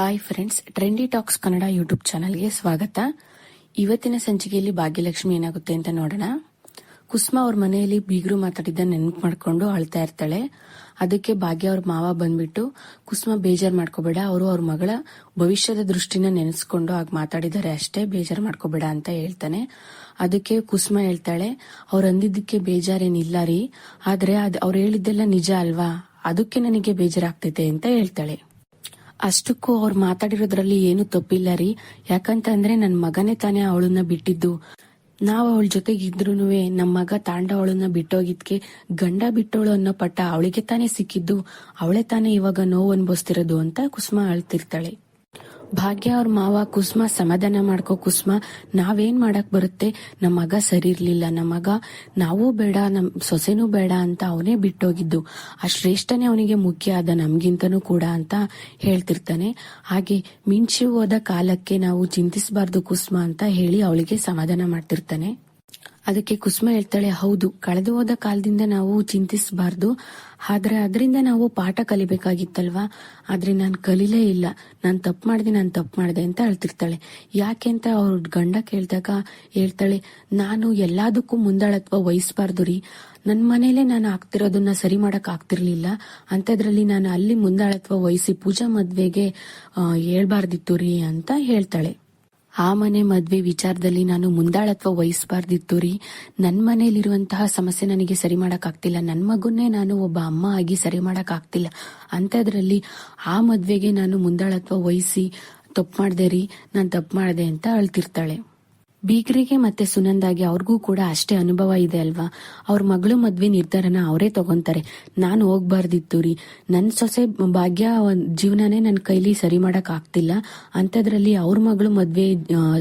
Hi friends trendy talks Kannada YouTube ಚಾನಲ್ಗೆ ಸ್ವಾಗತ. ಇವತ್ತಿನ ಸಂಚಿಕೆಯಲ್ಲಿ ಭಾಗ್ಯಲಕ್ಷ್ಮಿ ಏನಾಗುತ್ತೆ ಅಂತ ನೋಡೋಣ. ಕುಸ್ಮಾ ಅವ್ರ ಮನೆಯಲ್ಲಿ ಬೀಗರು ಮಾತಾಡಿದ್ದ ನೆನಪು ಮಾಡ್ಕೊಂಡು ಅಳ್ತಾ ಇರ್ತಾಳೆ. ಅದಕ್ಕೆ ಭಾಗ್ಯ ಅವ್ರ ಮಾವ ಬಂದ್ಬಿಟ್ಟು, ಕುಸ್ಮಾ ಬೇಜಾರ್ ಮಾಡ್ಕೋಬೇಡ, ಅವರು ಅವ್ರ ಮಗಳ ಭವಿಷ್ಯದ ದೃಷ್ಟಿನ ನೆನೆಸ್ಕೊಂಡು ಆಗ ಮಾತಾಡಿದ್ದಾರೆ ಅಷ್ಟೇ, ಬೇಜಾರ್ ಮಾಡ್ಕೋಬೇಡ ಅಂತ ಹೇಳ್ತಾನೆ. ಅದಕ್ಕೆ ಕುಸ್ಮಾ ಹೇಳ್ತಾಳೆ, ಅವ್ರು ಅಂದಿದ್ದಕ್ಕೆ ಬೇಜಾರೇನಿಲ್ಲ ರೀ, ಆದ್ರೆ ಅದ್ ಅವ್ರು ಹೇಳಿದ್ದೆಲ್ಲ ನಿಜ ಅಲ್ವಾ? ಅದಕ್ಕೆ ನನಗೆ ಬೇಜಾರಾಗ್ತೈತೆ, ಅಂತ ಹೇಳ್ತಾಳೆ. ಅಷ್ಟಕ್ಕೂ ಅವ್ರು ಮಾತಾಡಿರೋದ್ರಲ್ಲಿ ಏನು ತಪ್ಪಿಲ್ಲ ರೀ. ಯಾಕಂತಂದ್ರೆ ನನ್ನ ಮಗನೇ ತಾನೇ ಅವಳನ್ನ ಬಿಟ್ಟಿದ್ದು. ನಾವು ಅವಳ ಜೊತೆಗಿದ್ರು ನಮ್ಮ ನಮ್ ಮಗ ತಾಂಡ ಅವಳನ್ನ ಬಿಟ್ಟೋಗಿದ್ಕೆ ಗಂಡ ಬಿಟ್ಟೋಳು ಅನ್ನೋ ಪಟ್ಟ ಅವಳಿಗೆ ತಾನೇ ಸಿಕ್ಕಿದ್ದು, ಅವಳೇ ತಾನೇ ಇವಾಗ ನೋವು ಅನ್ಭವಿಸ್ತಿರೋದು ಅಂತ ಕುಸುಮ ಅಳ್ತಿರ್ತಾಳೆ ಭಾಗ್ಯ ಅವ್ರ ಮಾವ ಕುಸ್ಮ ಸಮಾಧಾನ ಮಾಡ್ಕೋ ಕುಸ್ಮ, ನಾವೇನ್ ಮಾಡಕ್ ಬರುತ್ತೆ? ನಮ್ಮ ಮಗ ಸರಿ ಇರ್ಲಿಲ್ಲ ನಮ್ಮ ಮಗ ನಾವೂ ಬೇಡ, ನಮ್ ಸೊಸೆನೂ ಬೇಡ ಅಂತ ಅವನೇ ಬಿಟ್ಟೋಗಿದ್ದು. ಆ ಶ್ರೇಷ್ಠನೇ ಅವನಿಗೆ ಮುಖ್ಯ ಆದ ನಮ್ಗಿಂತನೂ ಕೂಡ ಅಂತ ಹೇಳ್ತಿರ್ತಾನೆ. ಹಾಗೆ ಮಿಂಚಿ ಹೋದ ಕಾಲಕ್ಕೆ ನಾವು ಚಿಂತಿಸಬಾರ್ದು ಕುಸ್ಮ ಅಂತ ಹೇಳಿ ಅವಳಿಗೆ ಸಮಾಧಾನ ಮಾಡ್ತಿರ್ತಾನೆ. ಅದಕ್ಕೆ ಕುಸುಮ ಹೇಳ್ತಾಳೆ, ಹೌದು, ಕಳೆದು ಹೋದ ಕಾಲದಿಂದ ನಾವು ಚಿಂತಿಸಬಾರ್ದು. ಆದ್ರೆ ಅದರಿಂದ ನಾವು ಪಾಠ ಕಲಿಬೇಕಾಗಿತ್ತಲ್ವಾ? ಆದ್ರೆ ನಾನು ಕಲೀಲೇ ಇಲ್ಲ. ನಾನು ತಪ್ಪು ಮಾಡಿದೆ, ನಾನು ತಪ್ಪು ಮಾಡಿದೆ ಅಂತ ಹೇಳ್ತಿರ್ತಾಳೆ ಯಾಕೆ ಅಂತ ಅವ್ರ ಗಂಡ ಕೇಳಿದಾಗ ಹೇಳ್ತಾಳೆ, ನಾನು ಎಲ್ಲದಕ್ಕೂ ಮುಂದಾಳತ್ವ ವಹಿಸಬಾರ್ದು ರೀ. ನನ್ನ ಮನೇಲೆ ನಾನು ಆಗ್ತಿರೋದನ್ನ ಸರಿ ಮಾಡಕ್ ಆಗ್ತಿರ್ಲಿಲ್ಲ. ಅಂತದ್ರಲ್ಲಿ ನಾನು ಅಲ್ಲಿ ಮುಂದಾಳತ್ವ ವಹಿಸಿ ಪೂಜಾ ಮದ್ವೆಗೆ ಹೇಳ್ಬಾರ್ದಿತ್ತು ರೀ ಅಂತ ಹೇಳ್ತಾಳೆ. ಆ ಮನೆ ಮದ್ವೆ ವಿಚಾರದಲ್ಲಿ ನಾನು ಮುಂದಾಳತ್ವ ವಹಿಸಬಾರ್ದಿತ್ತು ರೀ. ನನ್ನ ಮನೆಯಲ್ಲಿರುವಂತಹ ಸಮಸ್ಯೆ ನನಗೆ ಸರಿ ಮಾಡೋಕ್ಕಾಗ್ತಿಲ್ಲ. ನನ್ನ ಮಗುನ್ನೇ ನಾನು ಒಬ್ಬ ಅಮ್ಮ ಆಗಿ ಸರಿ ಮಾಡೋಕ್ಕಾಗ್ತಿಲ್ಲ. ಅಂಥದ್ರಲ್ಲಿ ಆ ಮದ್ವೆಗೆ ನಾನು ಮುಂದಾಳತ್ವ ವಹಿಸಿ ತಪ್ಪು ಮಾಡಿದೆ ರೀ. ನಾನು ತಪ್ಪು ಮಾಡಿದೆ ಅಂತ ಅಳ್ತಿರ್ತಾಳೆ. ಬೀಗ್ರಿಗೆ ಮತ್ತೆ ಸುನಂದಾಗೆ ಅವ್ರಿಗೂ ಕೂಡ ಅಷ್ಟೇ ಅನುಭವ ಇದೆ ಅಲ್ವಾ? ಅವ್ರ ಮಗಳು ಮದ್ವೆ ನಿರ್ಧಾರನ ಅವರೇ ತಗೊಂತಾರೆ. ನಾನು ಹೋಗ್ಬಾರ್ದಿತ್ತು ರೀ. ನನ್ನ ಸೊಸೆ ಭಾಗ್ಯ ಜೀವನನೇ ನನ್ನ ಕೈಲಿ ಸರಿ ಮಾಡಕ್ ಆಗ್ತಿಲ್ಲ. ಅಂತದ್ರಲ್ಲಿ ಅವ್ರ ಮಗಳು ಮದ್ವೆ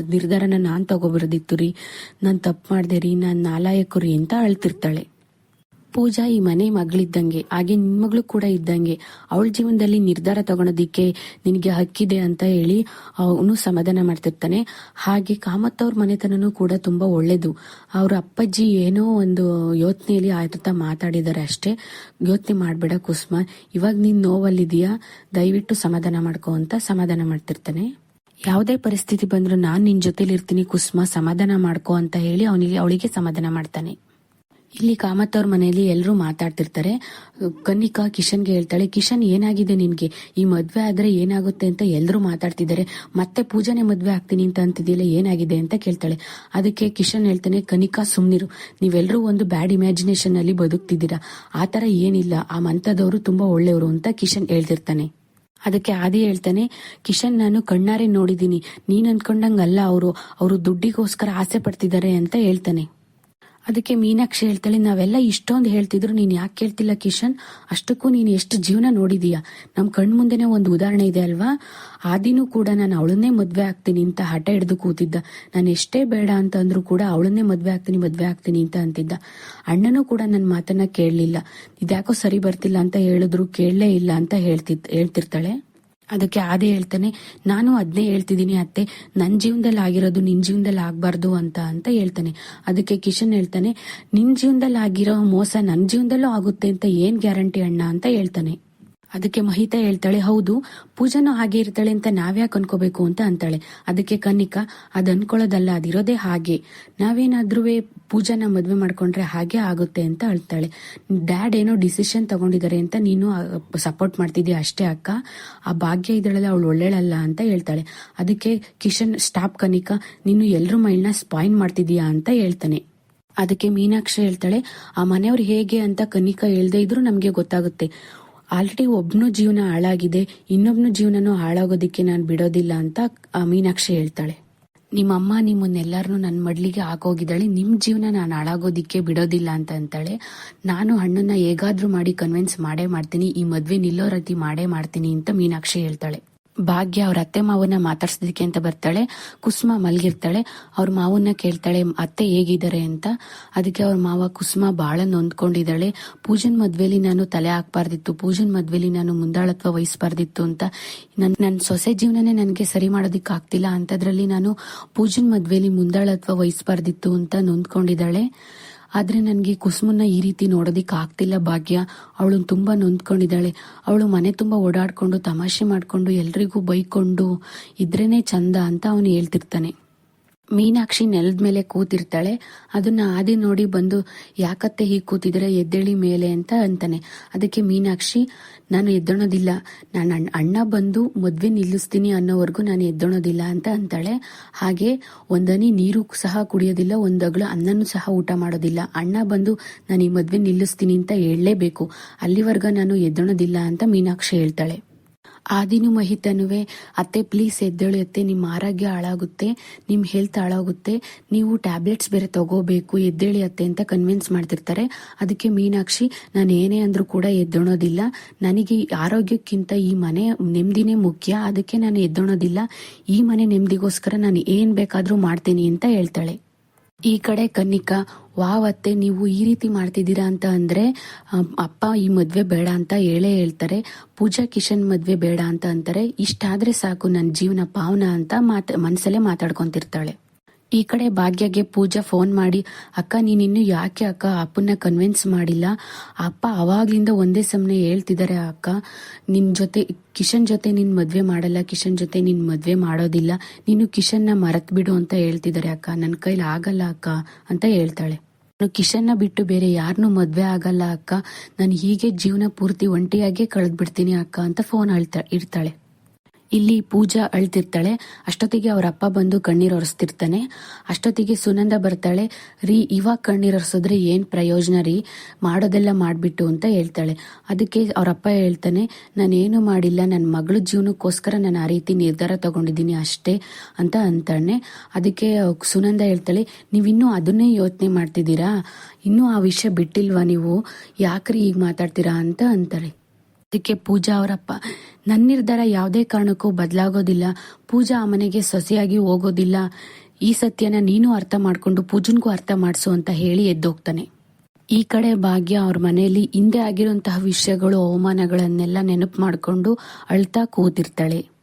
ನಿರ್ಧಾರನ ನಾನು ತಗೋಬಾರ್ದಿತ್ತು ರೀ. ನಾನು ತಪ್ಪು ಮಾಡ್ದೆ ರೀ. ನಾನು ನಾಲಾಯಕರು ಅಂತ ಅಳ್ತಿರ್ತಾಳೆ. ಪೂಜಾ ಈ ಮನೆ ಮಗಳಿದ್ದಂಗೆ, ಹಾಗೆ ನಿನ್ ಮಗಳು ಕೂಡ ಇದ್ದಂಗೆ. ಅವಳ ಜೀವನದಲ್ಲಿ ನಿರ್ಧಾರ ತಗೊಳೋದಿಕ್ಕೆ ನಿನಗೆ ಹಕ್ಕಿದೆ ಅಂತ ಹೇಳಿ ಅವನು ಸಮಾಧಾನ ಮಾಡ್ತಿರ್ತಾನೆ. ಹಾಗೆ ಕಾಮತ್ ಅವ್ರ ಮನೆತನನೂ ಕೂಡ ತುಂಬಾ ಒಳ್ಳೇದು. ಅವ್ರ ಅಪ್ಪಾಜಿ ಏನೋ ಒಂದು ಯೋಚನೆಯಲ್ಲಿ ಆಯ್ತಾ ಮಾತಾಡಿದಾರೆ ಅಷ್ಟೇ. ಯೋಚನೆ ಮಾಡ್ಬೇಡ ಕುಸ್ಮ, ಇವಾಗ ನೀನ್ ನೋವಲ್ಲಿದೀಯಾ ದಯವಿಟ್ಟು ಸಮಾಧಾನ ಮಾಡ್ಕೋ ಅಂತ ಸಮಾಧಾನ ಮಾಡ್ತಿರ್ತಾನೆ. ಯಾವುದೇ ಪರಿಸ್ಥಿತಿ ಬಂದ್ರೂ ನಾನ್ ನಿನ್ ಜೊತೆಲಿ ಇರ್ತೀನಿ ಕುಸುಮ, ಸಮಾಧಾನ ಮಾಡ್ಕೋ ಅಂತ ಹೇಳಿ ಅವನಿಗೆ, ಅವಳಿಗೆ ಸಮಾಧಾನ ಮಾಡ್ತಾನೆ. ಇಲ್ಲಿ ಕಾಮತ್ ಅವ್ರ ಮನೆಯಲ್ಲಿ ಎಲ್ಲರೂ ಮಾತಾಡ್ತಿರ್ತಾರೆ. ಕನ್ನಿಕಾ ಕಿಶನ್ಗೆ ಹೇಳ್ತಾಳೆ, ಕಿಶನ್, ಏನಾಗಿದೆ ನಿನ್ಗೆ? ಈ ಮದ್ವೆ ಆದ್ರೆ ಏನಾಗುತ್ತೆ ಅಂತ ಎಲ್ಲರೂ ಮಾತಾಡ್ತಿದ್ದಾರೆ. ಮತ್ತೆ ಪೂಜಾನೆ ಮದ್ವೆ ಆಗ್ತೀನಿ ಅಂತ ಅಂತಿದೆಯಲ್ಲ, ಏನಾಗಿದೆ ಅಂತ ಕೇಳ್ತಾಳೆ. ಅದಕ್ಕೆ ಕಿಶನ್ ಹೇಳ್ತಾನೆ ಕನಿಕಾ ಸುಮ್ನಿರು. ನೀವೆಲ್ಲರೂ ಒಂದು ಬ್ಯಾಡ್ ಇಮ್ಯಾಜಿನೇಷನ್ ಅಲ್ಲಿ ಬದುಕ್ತಿದ್ದೀರಾ ಆತರ ಏನಿಲ್ಲ. ಆ ಮಂತದವರು ತುಂಬಾ ಒಳ್ಳೆಯವರು ಅಂತ ಕಿಶನ್ ಹೇಳ್ತಿರ್ತಾನೆ. ಅದಕ್ಕೆ ಆದಿ ಹೇಳ್ತಾನೆ, ಕಿಶನ್, ನಾನು ಕಣ್ಣಾರೆ ನೋಡಿದೀನಿ ನೀನ್ ಅನ್ಕೊಂಡಂಗಲ್ಲ ಅವರು. ಅವರು ದುಡ್ಡಿಗೋಸ್ಕರ ಆಸೆ ಪಡ್ತಿದ್ದಾರೆ ಅಂತ ಹೇಳ್ತಾನೆ. ಅದಕ್ಕೆ ಮೀನಾಕ್ಷಿ ಹೇಳ್ತಾಳೆ, ನಾವೆಲ್ಲ ಇಷ್ಟೊಂದು ಹೇಳ್ತಿದ್ರು, ನೀನ್ ಯಾಕೆ ಕೇಳ್ತಿಲ್ಲ ಕಿಶನ್? ಅಷ್ಟಕ್ಕೂ ನೀನ್ ಎಷ್ಟು ಜೀವನ ನೋಡಿದೀಯ? ನಮ್ ಕಣ್ ಮುಂದೆನೆ ಒಂದು ಉದಾಹರಣೆ ಇದೆ ಅಲ್ವಾ? ಆದಿನೂ ಕೂಡ ನಾನು ಅವಳನ್ನೇ ಮದ್ವೆ ಆಗ್ತೀನಿ ಅಂತ ಹಠ ಹಿಡಿದು ಕೂತಿದ್ದ. ನಾನು ಎಷ್ಟೇ ಬೇಡ ಅಂತ ಅಂದ್ರೂ ಕೂಡ ಅವಳನ್ನೇ ಮದ್ವೆ ಆಗ್ತೀನಿ ಮದ್ವೆ ಆಗ್ತೀನಿ ಅಂತ ಅಂತಿದ್ದ. ಅಣ್ಣನೂ ಕೂಡ ನನ್ನ ಮಾತನ್ನ ಕೇಳಲಿಲ್ಲ. ಇದ್ಯಾಕೋ ಸರಿ ಬರ್ತಿಲ್ಲ ಅಂತ ಹೇಳಿದ್ರು ಕೇಳಲೇ ಇಲ್ಲ ಅಂತ ಹೇಳ್ತಿ ಹೇಳ್ತಿರ್ತಾಳೆ. ಅದಕ್ಕೆ ಅದೇ ಹೇಳ್ತಾನೆ, ನಾನು ಅದನ್ನೇ ಹೇಳ್ತಿದ್ದೀನಿ ಅತ್ತೆ ನನ್ನ ಜೀವನದಲ್ಲಿ ಆಗಿರೋದು ನಿನ್ನ ಜೀವನದಲ್ಲಿ ಆಗಬಾರ್ದು ಅಂತ ಅಂತ ಹೇಳ್ತಾನೆ. ಅದಕ್ಕೆ ಕಿಶನ್ ಹೇಳ್ತಾನೆ ನಿನ್ನ ಜೀವನದಲ್ಲಿ ಆಗಿರೋ ಮೋಸ ನನ್ನ ಜೀವನದಲ್ಲೂ ಆಗುತ್ತೆ ಅಂತ ಏನು ಗ್ಯಾರಂಟಿ ಅಣ್ಣ? ಅಂತ ಹೇಳ್ತಾನೆ. ಅದಕ್ಕೆ ಮಹಿತಾ ಹೇಳ್ತಾಳೆ, ಹೌದು, ಪೂಜಾನು ಹಾಗೆ ಇರ್ತಾಳೆ ಅಂತ ನಾವ್ಯಾಕೆ ಅನ್ಕೋಬೇಕು ಅಂತ ಅಂತಾಳೆ. ಅದಕ್ಕೆ ಕನ್ನಿಕಾ, ಅದ್ ಅನ್ಕೊಳ್ಳೋದಲ್ಲ ಅದಿರೋದೇ ಹಾಗೆ. ನಾವೇನಾದ್ರೂ ಪೂಜಾನ ಮದ್ವೆ ಮಾಡ್ಕೊಂಡ್ರೆ ಹಾಗೆ ಆಗುತ್ತೆ ಅಂತ ಅಳ್ತಾಳೆ. ಡ್ಯಾಡ್ ಏನೋ ಡಿಸಿಷನ್ ತಗೊಂಡಿದ್ದಾರೆ ಅಂತ ನೀನು ಸಪೋರ್ಟ್ ಮಾಡ್ತಿದ್ಯಾ ಅಷ್ಟೇ ಅಕ್ಕ? ಆ ಭಾಗ್ಯ ಇದ್ದಾಳಲ್ಲ ಅವಳು ಒಳ್ಳೇಳಲ್ಲ ಅಂತ ಹೇಳ್ತಾಳೆ. ಅದಕ್ಕೆ ಕಿಶನ್, ಸ್ಟಾಪ್ ಕನಿಕ ನೀನು ಎಲ್ರ ಮೈಂಡ್ನ ಸ್ಪಾಯಿನ್ ಮಾಡ್ತಿದೀಯಾ ಅಂತ ಹೇಳ್ತಾನೆ. ಅದಕ್ಕೆ ಮೀನಾಕ್ಷಿ ಹೇಳ್ತಾಳೆ, ಆ ಮನೆಯವ್ರು ಹೇಗೆ ಅಂತ ಕನಿಕ ಹೇಳ್ದೇ ಇದ್ರು ನಮ್ಗೆ ಗೊತ್ತಾಗುತ್ತೆ. ಆಲ್ರೆಡಿ ಒಬ್ನ ಜೀವನ ಹಾಳಾಗಿದೆ, ಇನ್ನೊಬ್ನ ಜೀವನನೂ ಹಾಳಾಗೋದಿಕ್ಕೆ ನಾನು ಬಿಡೋದಿಲ್ಲ ಅಂತ ಮೀನಾಕ್ಷಿ ಹೇಳ್ತಾಳೆ. ನಿಮ್ಮಮ್ಮ ನಿಮ್ಮನ್ನೆಲ್ಲರನ್ನೂ ನನ್ನ ಮಡ್ಲಿಗೆ ಹಾಕೋಗಿದ್ದಾಳೆ ನಿಮ್ಮ ಜೀವನ ನಾನು ಹಾಳಾಗೋದಿಕ್ಕೆ ಬಿಡೋದಿಲ್ಲ ಅಂತ ಅಂತಾಳೆ. ನಾನು ಹಣ್ಣನ್ನ ಹೇಗಾದ್ರೂ ಮಾಡಿ ಕನ್ವಿನ್ಸ್ ಮಾಡೇ ಮಾಡ್ತೀನಿ, ಈ ಮದ್ವೆ ನಿಲ್ಲೋ ರೀತಿ ಮಾಡೇ ಮಾಡ್ತೀನಿ ಅಂತ ಮೀನಾಕ್ಷಿ ಹೇಳ್ತಾಳೆ. ಭಾಗ್ಯ ಅವ್ರ ಅತ್ತೆ ಮಾವನ್ನ ಮಾತಾಡ್ಸೋದಕ್ಕೆ ಅಂತ ಬರ್ತಾಳೆ. ಕುಸುಮ ಮಲ್ಗಿರ್ತಾಳೆ. ಅವ್ರ ಮಾವನ್ನ ಕೇಳ್ತಾಳೆ, ಅತ್ತೆ ಹೇಗಿದ್ದಾರೆ ಅಂತ? ಅದಕ್ಕೆ ಅವ್ರ ಮಾವ ಕುಸುಮ ಬಹಳ ನೊಂದ್ಕೊಂಡಿದ್ದಾಳೆ. ಪೂಜನ್ ಮದ್ವೆಲಿ ನಾನು ತಲೆ ಹಾಕ್ಬಾರ್ದಿತ್ತು. ಪೂಜನ್ ಮದ್ವೆಲಿ ನಾನು ಮುಂದಾಳತ್ವ ವಹಿಸ್ಬಾರ್ದಿತ್ತು ಅಂತ. ನನ್ ನನ್ನ ಸೊಸೆ ಜೀವನನೇ ನನಗೆ ಸರಿ ಮಾಡೋದಿಕ್ ಆಗ್ತಿಲ್ಲ. ಅಂತದ್ರಲ್ಲಿ ನಾನು ಪೂಜನ್ ಮದ್ವೆಲಿ ಮುಂದಾಳತ್ವ ವಹಿಸ್ಬಾರ್ದಿತ್ತು ಅಂತ ನೊಂದ್ಕೊಂಡಿದ್ದಾಳೆ. ಆದ್ರೆ ನನಗೆ ಕುಸುಮನ್ನ ಈ ರೀತಿ ನೋಡೋದಿಕ್ಕೆ ಆಗ್ತಿಲ್ಲ ಭಾಗ್ಯ. ಅವಳು ತುಂಬಾ ನೊಂದ್ಕೊಂಡಿದ್ದಾಳೆ. ಅವಳು ಮನೆ ತುಂಬಾ ಓಡಾಡ್ಕೊಂಡು, ತಮಾಷೆ ಮಾಡ್ಕೊಂಡು, ಎಲ್ರಿಗೂ ಬೈಕೊಂಡು ಇದ್ರೇನೆ ಚಂದ ಅಂತ ಅವನು ಹೇಳ್ತಿರ್ತಾನೆ. ಮೀನಾಕ್ಷಿ ನೆಲದ ಮೇಲೆ ಕೂತಿರ್ತಾಳೆ. ಅದನ್ನ ಆದಿ ನೋಡಿ ಬಂದು, ಯಾಕತ್ತೆ ಹೀಗೆ ಕೂತಿದ್ರೆ ಎದ್ದೇಳಿ ಮೇಲೆ ಅಂತ ಅಂತಾನೆ. ಅದಕ್ಕೆ ಮೀನಾಕ್ಷಿ, ನಾನು ಎದ್ದೋಣೋದಿಲ್ಲ. ನಾನು ಅಣ್ಣ ಬಂದು ಮದ್ವೆ ನಿಲ್ಲಿಸ್ತೀನಿ ಅನ್ನೋವರೆಗೂ ನಾನು ಎದ್ದೋಣೋದಿಲ್ಲ ಅಂತ ಅಂತಾಳೆ. ಹಾಗೆ ಒಂದನಿ ನೀರು ಸಹ ಕುಡಿಯೋದಿಲ್ಲ ಒಂದಗಳು ಅನ್ನನೂ ಸಹ ಊಟ ಮಾಡೋದಿಲ್ಲ. ಅಣ್ಣ ಬಂದು ನಾನು ಈ ಮದ್ವೆ ನಿಲ್ಲಿಸ್ತೀನಿ ಅಂತ ಹೇಳಲೇಬೇಕು. ಅಲ್ಲಿವರೆಗ ನಾನು ಎದ್ದೋಣೋದಿಲ್ಲ ಅಂತ ಮೀನಾಕ್ಷಿ ಹೇಳ್ತಾಳೆ. ಆದಿನು ಮಹಿತನುವೆ, ಅತ್ತೆ ಪ್ಲೀಸ್ ಎದ್ದೇಳಿ, ಅತ್ತೆ ನಿಮ್ಮ ಆರೋಗ್ಯ ಹಾಳಾಗುತ್ತೆ ನಿಮ್ಮ ಹೆಲ್ತ್ ಹಾಳಾಗುತ್ತೆ, ನೀವು ಟ್ಯಾಬ್ಲೆಟ್ಸ್ ಬೇರೆ ತಗೋಬೇಕು, ಎದ್ದೇಳಿ ಅತ್ತೆ ಅಂತ ಕನ್ವಿನ್ಸ್ ಮಾಡ್ತಿರ್ತಾರೆ. ಅದಕ್ಕೆ ಮೀನಾಕ್ಷಿ, ನಾನು ಏನೇ ಅಂದರೂ ಕೂಡ ಎದ್ದೋಣೋದಿಲ್ಲ. ನನಗೆ ಆರೋಗ್ಯಕ್ಕಿಂತ ಈ ಮನೆ ನೆಮ್ಮದಿನೇ ಮುಖ್ಯ. ಅದಕ್ಕೆ ನಾನು ಎದ್ದೋಣೋದಿಲ್ಲ. ಈ ಮನೆ ನೆಮ್ಮದಿಗೋಸ್ಕರ ನಾನು ಏನು ಬೇಕಾದರೂ ಮಾಡ್ತೀನಿ ಅಂತ ಹೇಳ್ತಾಳೆ. ಈ ಕಡೆ ಕನ್ನಿಕಾ ವಾವ್ ಅತ್ತೆ, ನೀವು ಈ ರೀತಿ ಮಾಡ್ತಿದ್ದೀರಾ ಅಂತ ಅಂದರೆ ಅಪ್ಪ ಈ ಮದುವೆ ಬೇಡ ಅಂತ ಹೇಳೇ ಹೇಳ್ತಾರೆ. ಪೂಜಾ ಕಿಶನ್ ಮದುವೆ ಬೇಡ ಅಂತ ಅಂತಾರೆ. ಇಷ್ಟಾದರೆ ಸಾಕು ನನ್ನ ಜೀವನ ಪಾವನ ಅಂತ ಮಾತ ಮನಸ್ಸಲ್ಲೇ ಮಾತಾಡ್ಕೊತಿರ್ತಾಳೆ. ಈ ಕಡೆ ಭಾಗ್ಯಗೆ ಪೂಜಾ ಫೋನ್ ಮಾಡಿ, ಅಕ್ಕ ನೀನಿನ್ನು ಯಾಕೆ ಅಕ್ಕ ಅಪ್ಪನ್ನ ಕನ್ವಿನ್ಸ್ ಮಾಡಿಲ್ಲ? ಅಪ್ಪ ಅವಾಗ್ಲಿಂದ ಒಂದೇ ಸಮನೆ ಹೇಳ್ತಿದ್ದಾರೆ ಅಕ್ಕ. ನಿನ್ನ ಜೊತೆ, ಕಿಶನ್ ಜೊತೆ ನಿನ್ ಮದುವೆ ಮಾಡಲ್ಲ, ಕಿಶನ್ ಜೊತೆ ನಿನ್ ಮದುವೆ ಮಾಡೋದಿಲ್ಲ. ನೀನು ಕಿಶನ್ನ ಮರೆತು ಬಿಡು ಅಂತ ಹೇಳ್ತಿದ್ದಾರೆ ಅಕ್ಕ. ನನ್ನ ಕೈಲಿ ಆಗಲ್ಲ ಅಕ್ಕ, ಅಂತ ಹೇಳ್ತಾಳೆ. ನಾನು ಕಿಶನ್ನ ಬಿಟ್ಟು ಬೇರೆ ಯಾರನ್ನೂ ಮದ್ವೆ ಆಗಲ್ಲ ಅಕ್ಕ. ನಾನು ಹೀಗೆ ಜೀವನ ಪೂರ್ತಿ ಒಂಟಿಯಾಗೇ ಕಳೆದ್ಬಿಡ್ತೀನಿ ಅಕ್ಕ ಅಂತ ಫೋನ್ ಅಳ್ತಾ ಇಡ್ತಾಳೆ. ಇಲ್ಲಿ ಪೂಜಾ ಅಳ್ತಿರ್ತಾಳೆ. ಅಷ್ಟೊತ್ತಿಗೆ ಅವರ ಅಪ್ಪ ಬಂದು ಕಣ್ಣೀರ್ ಒರೆಸ್ತಿರ್ತಾನೆ. ಅಷ್ಟೊತ್ತಿಗೆ ಸುನಂದ ಬರ್ತಾಳೆ, ರೀ, ಇವಾಗ ಕಣ್ಣೀರ್ ಒರೆಸಿದ್ರೆ ಏನ್ ಪ್ರಯೋಜನ ರೀ? ಮಾಡೋದೆಲ್ಲ ಮಾಡಿಬಿಟ್ಟು ಅಂತ ಹೇಳ್ತಾಳೆ. ಅದಕ್ಕೆ ಅವ್ರ ಅಪ್ಪ ಹೇಳ್ತಾನೆ, ನಾನೇನು ಮಾಡಿಲ್ಲ ನನ್ನ ಮಗಳ ಜೀವನಕ್ಕೋಸ್ಕರ ನಾನು ಆ ರೀತಿ ನಿರ್ಧಾರ ತಗೊಂಡಿದ್ದೀನಿ ಅಷ್ಟೇ ಅಂತ ಅಂತಾನೆ. ಅದಕ್ಕೆ ಸುನಂದ ಹೇಳ್ತಾಳೆ, ನೀವಿನ್ನೂ ಅದನ್ನೇ ಯೋಚನೆ ಮಾಡ್ತಿದ್ದೀರಾ? ಇನ್ನೂ ಆ ವಿಷಯ ಬಿಟ್ಟಿಲ್ವಾ ನೀವು? ಯಾಕ್ರಿ ಈಗ ಮಾತಾಡ್ತೀರಾ ಅಂತ ಅಂತಾಳೆ. ಅದಕ್ಕೆ ಪೂಜಾ ಅವರಪ್ಪ ನನ್ನ ನಿರ್ಧಾರ ಯಾವುದೇ ಕಾರಣಕ್ಕೂ ಬದಲಾಗೋದಿಲ್ಲ. ಪೂಜಾ ಆ ಮನೆಗೆ ಸೊಸೆಯಾಗಿ ಹೋಗೋದಿಲ್ಲ. ಈ ಸತ್ಯನ ನೀನು ಅರ್ಥ ಮಾಡ್ಕೊಂಡು ಪೂಜನ್ಗೂ ಅರ್ಥ ಮಾಡಿಸು ಅಂತ ಹೇಳಿ ಎದ್ದೋಗ್ತಾನೆ. ಈ ಕಡೆ ಭಾಗ್ಯ ಅವ್ರ ಮನೆಯಲ್ಲಿ ಹಿಂದೆ ಆಗಿರುವಂತಹ ವಿಷಯಗಳು, ಅವಮಾನಗಳನ್ನೆಲ್ಲ ನೆನಪು ಮಾಡ್ಕೊಂಡು ಅಳ್ತಾ ಕೂತಿರ್ತಾಳೆ.